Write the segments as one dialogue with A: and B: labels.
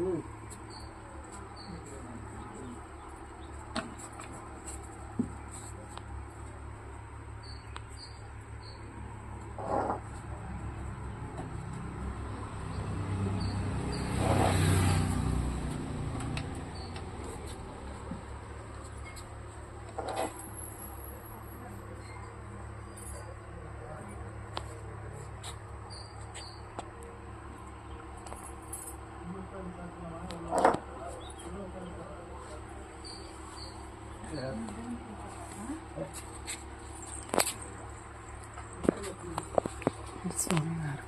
A: Ooh. స్వామి గారు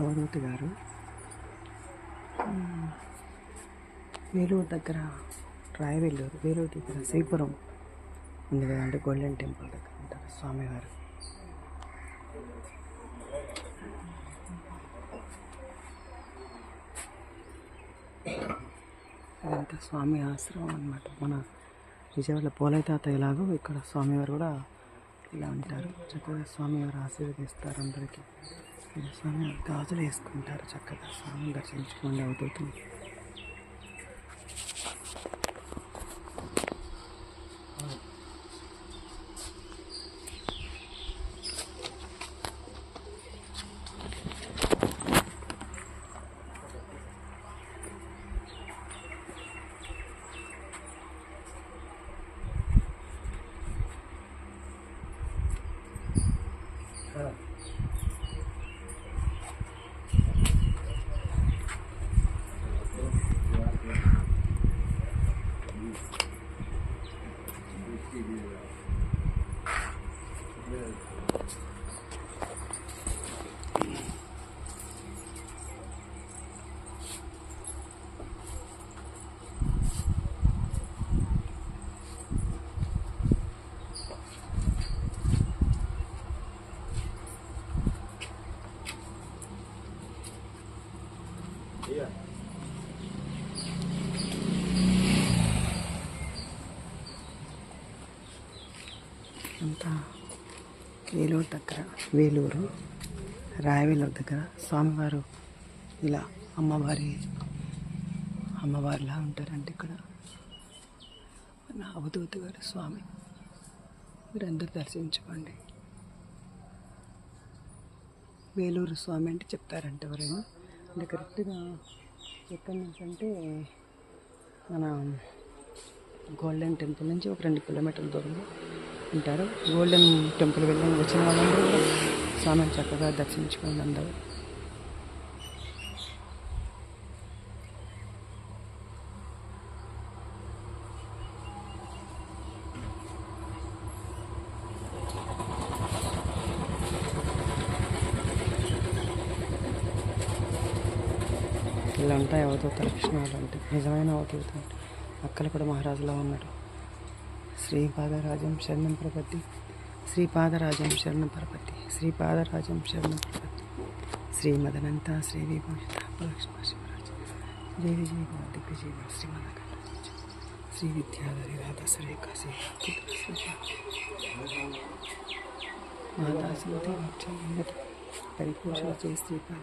A: అవధూతి గారు. వేలూరు దగ్గర రాయవెల్లూరు వేలూరు దగ్గర శ్రీపురం ఉంది కదంటే గోల్డెన్ టెంపుల్ దగ్గర ఉంటారు స్వామివారు. ఇదంతా స్వామి ఆశ్రమం అన్నమాట. మన విజయవాడ పోలైతాత తాత ఎలాగో ఇక్కడ స్వామివారు కూడా ఇలా ఉంటారు. చక్కగా స్వామివారు ఆశీర్వదిస్తారు అందరికీ. స్వామి గాజులు వేసుకుంటారు చక్కగా. స్వామి దర్శించుకోండి అవుతుంది అంతా వేలూరు దగ్గర వేలూరు రాయవేలూరు దగ్గర స్వామివారు ఇలా అమ్మవారి అమ్మవారిలా ఉంటారంటే ఇక్కడ. నా అవధూతి గారు స్వామి మీరందరూ దర్శించుకోండి. వేలూరు స్వామి అంటే చెప్తారంటే ఎవరైనా అంటే కరెక్ట్గా ఎక్కడి నుంచి అంటే మన గోల్డెన్ టెంపుల్ నుంచి ఒక రెండు కిలోమీటర్ల దూరంలో ఉంటారు. గోల్డెన్ టెంపుల్ వెళ్ళి వచ్చిన వాళ్ళందరూ స్వామిని చక్కగా దర్శించుకోండి అందరూ ఇలా ఉంటాయి అవధూత లక్షణాలు అంటే నిజమైన అవధూత అంటే. అక్కలు కూడా మహారాజులా ఉన్నాడు. శ్రీపాదరాజం శరణం ప్రపత్తి శ్రీపాదరాజం శరణం ప్రపత్తి శ్రీపాదరాజం శరణం ప్రపత్తి. శ్రీమదనంత శ్రీ విభూషిత లక్ష్మణ శివరాజ జయ విజయ దిగ్విజయ శ్రీమద శ్రీ విద్యాధరి రాధా సురేఖ శ్రీ మాదాసులతో వచ్చి పరిపూషణ చేసి శ్రీపాద.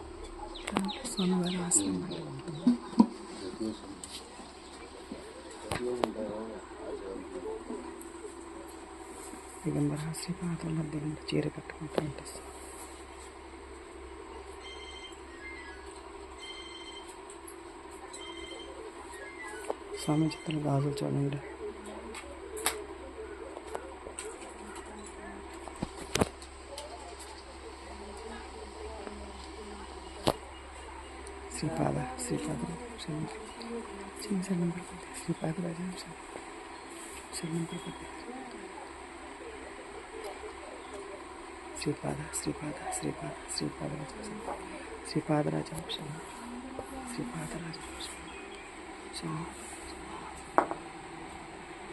A: స్వామివారి ఆశ్రమం ఉంటుంది దిగంబర శ్రీపాదం మధ్య చీర కట్టుకుంటూ ఉంటుంది స్వామి చిత్రం గాజులు చూడండి. శ్రీపాద శ్రీపాద శరణం శ్రీ శరణం ప్రపత్తి శ్రీపాద రాజం శరణం ప్రపత్తి శ్రీపాద శ్రీపాద శ్రీపాద శ్రీపాదరాజ శ్రీపాదరాజం శరణం శ్రీపాదరాజం శరణం శరణం